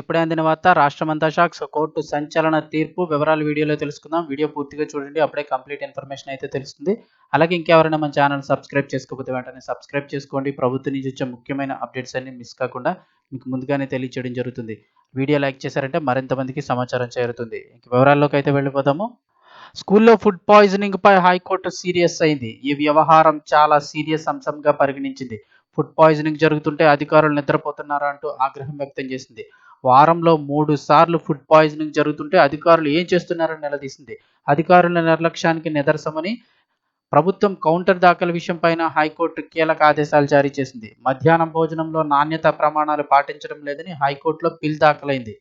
ఇప్పుడే అందిన వార్త రాష్ట్రమంతా షాక్స్. కోర్టు సంచలన తీర్పు వివరాలు వీడియోలో తెలుసుకుందాం. వీడియో పూర్తిగా చూడండి అప్పుడే కంప్లీట్ ఇన్ఫర్మేషన్ అయితే తెలుస్తుంది. అలాగే ఇంకెవరైనా మన ఛానల్ సబ్స్క్రైబ్ చేసుకోకపోతే వెంటనే సబ్స్క్రైబ్ చేసుకోండి. ప్రభుత్వం నుంచి వచ్చే ముఖ్యమైన అప్డేట్స్ అన్ని మిస్ కాకుండా మీకు ముందుగానే తెలియచేయడం జరుగుతుంది. వీడియో లైక్ చేశారంటే మరింత మందికి సమాచారం చేరుతుంది. ఇంక వివరాల్లోకి అయితే వెళ్ళిపోదాము. స్కూల్లో ఫుడ్ పాయిజనింగ్ పై హైకోర్టు సీరియస్ అయింది. ఈ వ్యవహారం చాలా సీరియస్ అంశంగా పరిగణించింది. ఫుడ్ పాయిజనింగ్ జరుగుతుంటే అధికారులు నిద్రపోతున్నారా అంటూ ఆగ్రహం వ్యక్తం చేసింది. వారంలో మూడు సార్లు ఫుడ్ పాయిజనింగ్ జరుగుతుంటే అధికారులు ఏం చేస్తున్నారని నిలదీసింది. అధికారుల నిర్లక్ష్యానికి నిదర్శమని ప్రభుత్వం కౌంటర్ దాఖలు విషయంపైన హైకోర్టు కీలక ఆదేశాలు జారీ చేసింది. మధ్యాహ్నం భోజనంలో నాణ్యత ప్రమాణాలు పాటించడం లేదని హైకోర్టులో బిల్ దాఖలైంది.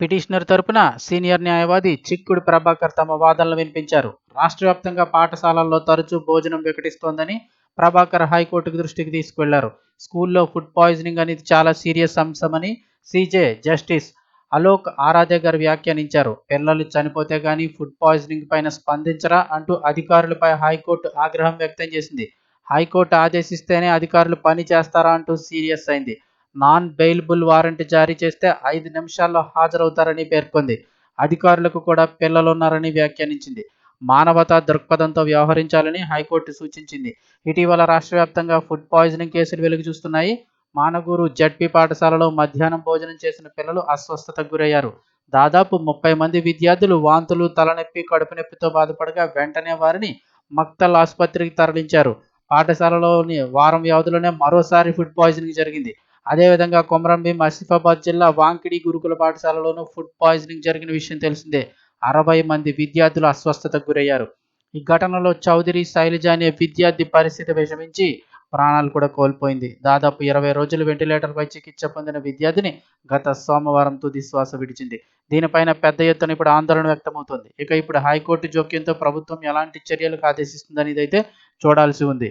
పిటిషనర్ తరపున సీనియర్ న్యాయవాది చిక్కుడు ప్రభాకర్ తమ వాదనలు వినిపించారు. రాష్ట్ర వ్యాప్తంగా పాఠశాలల్లో తరచూ భోజనం వికటిస్తోందని ప్రభాకర్ హైకోర్టుకు దృష్టికి తీసుకువెళ్ళారు. స్కూల్లో ఫుడ్ పాయిజనింగ్ అనేది చాలా సీరియస్ అంశమని సీజే జస్టిస్ అలోక్ ఆరాధ్య గారు వ్యాఖ్యానించారు. పిల్లలు చనిపోతే గానీ ఫుడ్ పాయిజనింగ్ పైన స్పందించరా అంటూ అధికారులపై హైకోర్టు ఆగ్రహం వ్యక్తం చేసింది. హైకోర్టు ఆదేశిస్తేనే అధికారులు పని చేస్తారా అంటూ సీరియస్ అయింది. నాన్ బెయిలబుల్ వారెంట్ జారీ చేస్తే ఐదు నిమిషాల్లో హాజరవుతారని పేర్కొంది. అధికారులకు కూడా పిల్లలున్నారని వ్యాఖ్యానించింది. మానవతా దృక్పథంతో వ్యవహరించాలని హైకోర్టు సూచించింది. ఇటీవల రాష్ట్ర వ్యాప్తంగా ఫుడ్ పాయిజనింగ్ కేసులు వెలుగు చూస్తున్నాయి. మానగూరు జడ్పీ పాఠశాలలో మధ్యాహ్నం భోజనం చేసిన పిల్లలు అస్వస్థతకు గురయ్యారు. దాదాపు ముప్పై మంది విద్యార్థులు వాంతులు తలనొప్పి కడుపు నొప్పితో బాధపడగా వెంటనే వారిని మక్తల్ ఆసుపత్రికి తరలించారు. పాఠశాలలోని వారం వ్యవధిలోనే మరోసారి ఫుడ్ పాయిజనింగ్ జరిగింది. అదేవిధంగా కొమరంభీం ఆసిఫాబాద్ జిల్లా వాంకిడి గురుకుల పాఠశాలలోనూ ఫుడ్ పాయిజనింగ్ జరిగిన విషయం తెలిసిందే. అరవై మంది విద్యార్థులు అస్వస్థతకు గురయ్యారు. ఈ ఘటనలో చౌదరి శైలజ అనే విద్యార్థి పరిస్థితి విషమించి ప్రాణాలు కూడా కోల్పోయింది. దాదాపు ఇరవై రోజులు వెంటిలేటర్పై చికిత్స పొందిన విద్యార్థిని గత సోమవారం తుది శ్వాస విడిచింది. దీనిపైన పెద్ద ఎత్తున ఇప్పుడు ఆందోళన వ్యక్తమవుతోంది. ఇక ఇప్పుడు హైకోర్టు జోక్యంతో ప్రభుత్వం ఎలాంటి చర్యలకు ఆదేశిస్తుందనేది అయితే చూడాల్సి ఉంది.